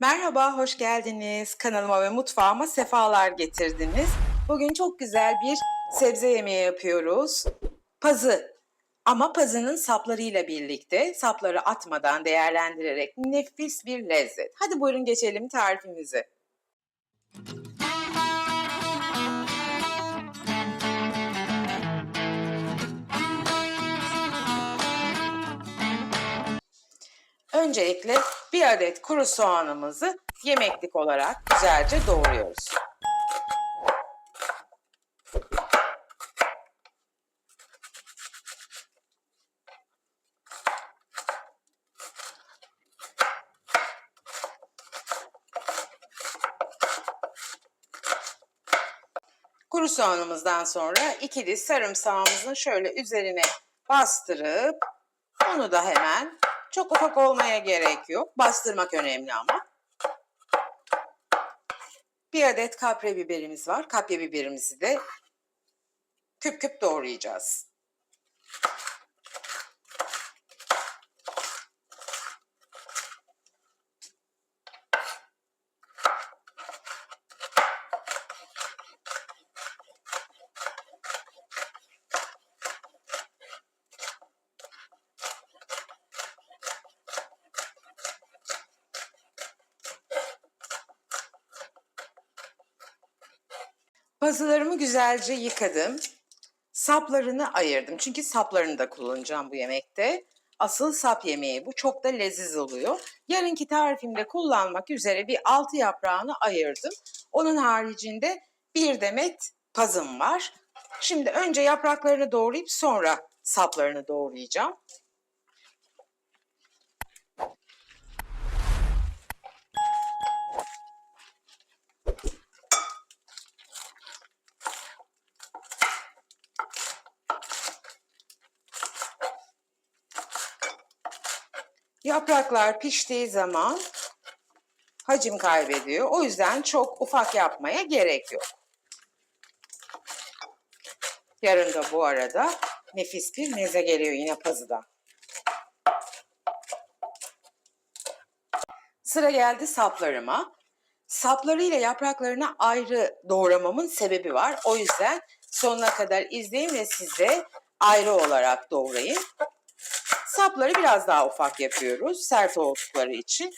Merhaba, hoş geldiniz. Kanalıma ve mutfağıma sefalar getirdiniz. Bugün çok güzel bir sebze yemeği yapıyoruz. Pazı ama pazının saplarıyla birlikte sapları atmadan değerlendirerek nefis bir lezzet. Hadi buyurun geçelim tarifimize. Öncelikle bir adet kuru soğanımızı yemeklik olarak güzelce doğruyoruz. Kuru soğanımızdan sonra iki diş sarımsağımızın şöyle üzerine bastırıp onu da hemen çok ufak olmaya gerek yok. Bastırmak önemli ama. Bir adet kapya biberimiz var. Kapya biberimizi de küp küp doğrayacağız. Pazılarımı güzelce yıkadım. Saplarını ayırdım. Çünkü saplarını da kullanacağım bu yemekte. Asıl sap yemeği bu. Çok da leziz oluyor. Yarınki tarifimde kullanmak üzere bir altı yaprağını ayırdım. Onun haricinde bir demet pazım var. Şimdi önce yapraklarını doğrayıp sonra saplarını doğrayacağım. Yapraklar piştiği zaman hacim kaybediyor. O yüzden çok ufak yapmaya gerek yok. Yarın da bu arada nefis bir meze geliyor yine pazıdan. Sıra geldi saplarıma. Sapları ile yapraklarını ayrı doğramamın sebebi var. O yüzden sonuna kadar izleyin ve size ayrı olarak doğrayın. Sapları biraz daha ufak yapıyoruz sert oldukları için.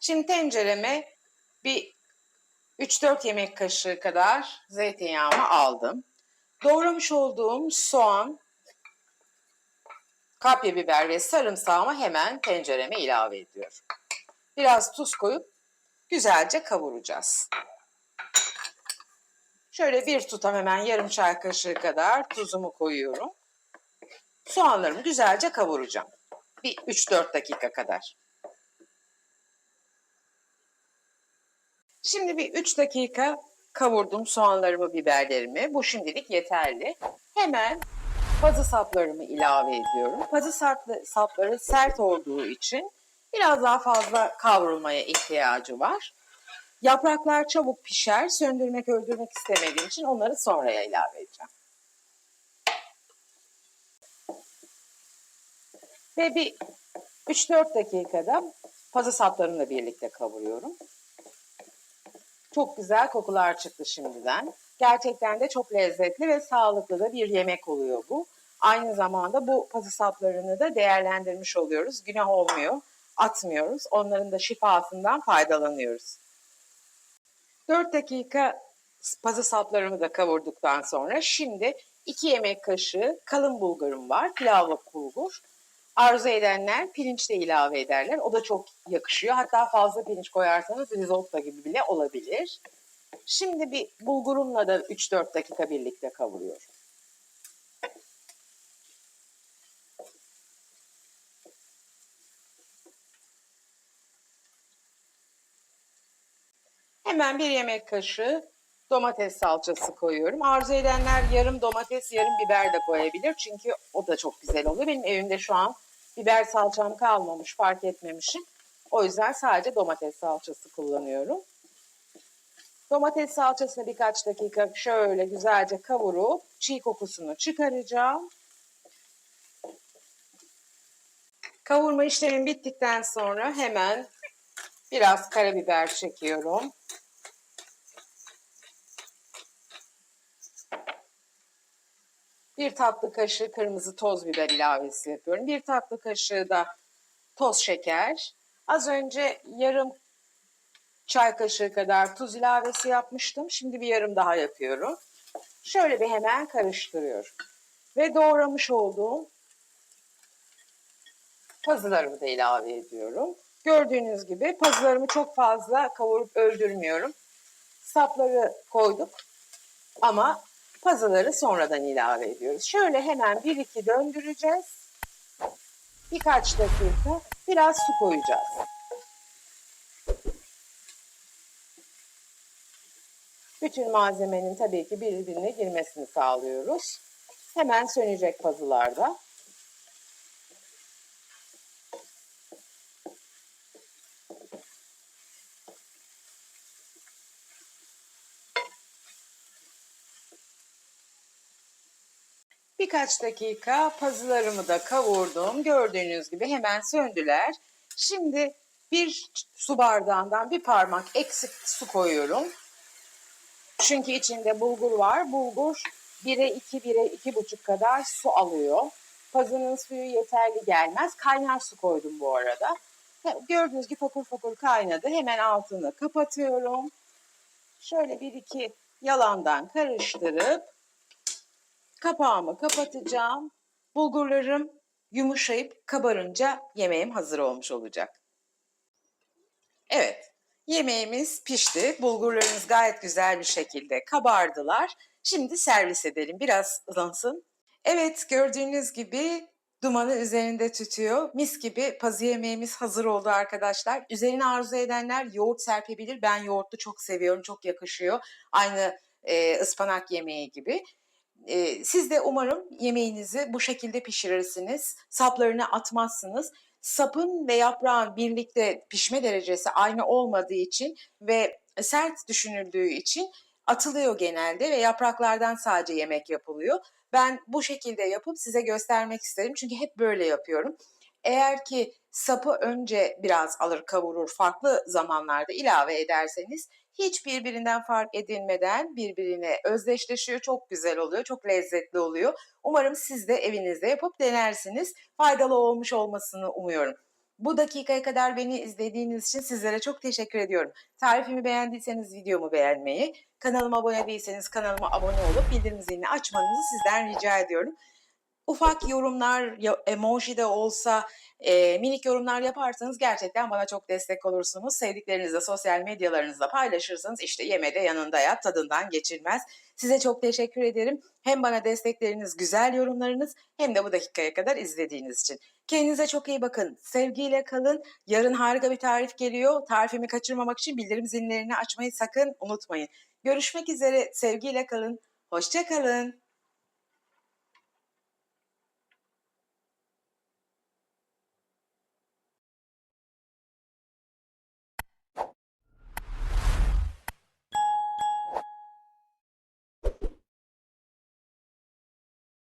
Şimdi tencereme bir 3-4 yemek kaşığı kadar zeytinyağımı aldım. Doğramış olduğum soğan, kapya biber ve sarımsağımı hemen tencereme ilave ediyorum. Biraz tuz koyup güzelce kavuracağız. Şöyle bir tutam hemen yarım çay kaşığı kadar tuzumu koyuyorum. Soğanlarımı güzelce kavuracağım. Bir 3-4 dakika kadar. Şimdi bir 3 dakika kavurdum soğanlarımı, biberlerimi. Bu şimdilik yeterli. Hemen pazı saplarımı ilave ediyorum. Pazı sapları sert olduğu için biraz daha fazla kavrulmaya ihtiyacı var. Yapraklar çabuk pişer. Söndürmek, öldürmek istemediğim için onları sonraya ilave edeceğim. Ve bir 3-4 dakikada pazı saplarımla birlikte kavuruyorum. Çok güzel kokular çıktı şimdiden. Gerçekten de çok lezzetli ve sağlıklı da bir yemek oluyor bu. Aynı zamanda bu pazı saplarını da değerlendirmiş oluyoruz. Günah olmuyor, atmıyoruz. Onların da şifasından faydalanıyoruz. 4 dakika pazı saplarımı da kavurduktan sonra şimdi 2 yemek kaşığı kalın bulgurum var. Pilavlık bulgur. Arzu edenler pirinç de ilave ederler. O da çok yakışıyor. Hatta fazla pirinç koyarsanız risotto gibi bile olabilir. Şimdi bir bulgurumla da 3-4 dakika birlikte kavuruyorum. Hemen bir yemek kaşığı domates salçası koyuyorum. Arzu edenler yarım domates, yarım biber de koyabilir. Çünkü o da çok güzel oluyor. Benim evimde şu an biber salçam kalmamış, fark etmemişim. O yüzden sadece domates salçası kullanıyorum. Domates salçasını birkaç dakika şöyle güzelce kavurup çiğ kokusunu çıkaracağım. Kavurma işlemim bittikten sonra hemen biraz karabiber çekiyorum. Bir tatlı kaşığı kırmızı toz biber ilavesi yapıyorum. Bir tatlı kaşığı da toz şeker. Az önce yarım çay kaşığı kadar tuz ilavesi yapmıştım. Şimdi bir yarım daha yapıyorum. Şöyle bir hemen karıştırıyorum. Ve doğramış olduğum pazılarımı da ilave ediyorum. Gördüğünüz gibi pazılarımı çok fazla kavurup öldürmüyorum. Sapları koyduk ama pazıları sonradan ilave ediyoruz. Şöyle hemen bir iki döndüreceğiz. Birkaç dakika biraz su koyacağız. Bütün malzemenin tabii ki birbirine girmesini sağlıyoruz. Hemen sönecek pazılarda. Birkaç dakika pazılarımı da kavurdum. Gördüğünüz gibi hemen söndüler. Şimdi bir su bardağından bir parmak eksik su koyuyorum. Çünkü içinde bulgur var. Bulgur 1'e 2, 1'e 2,5 kadar su alıyor. Pazının suyu yeterli gelmez. Kaynar su koydum bu arada. Gördüğünüz gibi fokur fokur kaynadı. Hemen altını kapatıyorum. Şöyle bir iki yalandan karıştırıp kapağımı kapatacağım. Bulgurlarım yumuşayıp kabarınca yemeğim hazır olmuş olacak. Evet, yemeğimiz pişti. Bulgurlarımız gayet güzel bir şekilde kabardılar. Şimdi servis edelim. Biraz ıslansın. Evet, gördüğünüz gibi dumanı üzerinde tütüyor. Mis gibi pazı yemeğimiz hazır oldu arkadaşlar. Üzerine arzu edenler yoğurt serpebilir. Ben yoğurtlu çok seviyorum, çok yakışıyor. Aynı e, ıspanak yemeği gibi. E, siz de umarım yemeğinizi bu şekilde pişirirsiniz. Saplarını atmazsınız sapın ve yaprağın birlikte pişme derecesi aynı olmadığı için ve sert düşünüldüğü için atılıyor genelde ve yapraklardan sadece yemek yapılıyor. Ben bu şekilde yapıp size göstermek isterim çünkü hep böyle yapıyorum. Eğer ki sapı önce biraz alır kavurur farklı zamanlarda ilave ederseniz hiç birbirinden fark edilmeden birbirine özdeşleşiyor. Çok güzel oluyor, çok lezzetli oluyor. Umarım siz de evinizde yapıp denersiniz. Faydalı olmuş olmasını umuyorum. Bu dakikaya kadar beni izlediğiniz için sizlere çok teşekkür ediyorum. Tarifimi beğendiyseniz videomu beğenmeyi, kanalıma abone değilseniz kanalıma abone olup bildirim zilini açmanızı sizden rica ediyorum. Ufak yorumlar, emoji de olsa, e, minik yorumlar yaparsanız gerçekten bana çok destek olursunuz. Sevdiklerinizle sosyal medyalarınızda paylaşırsanız işte yemede yanında yat tadından geçilmez. Size çok teşekkür ederim. Hem bana destekleriniz, güzel yorumlarınız hem de bu dakikaya kadar izlediğiniz için. Kendinize çok iyi bakın. Sevgiyle kalın. Yarın harika bir tarif geliyor. Tarifimi kaçırmamak için bildirim zillerini açmayı sakın unutmayın. Görüşmek üzere. Sevgiyle kalın. Hoşça kalın.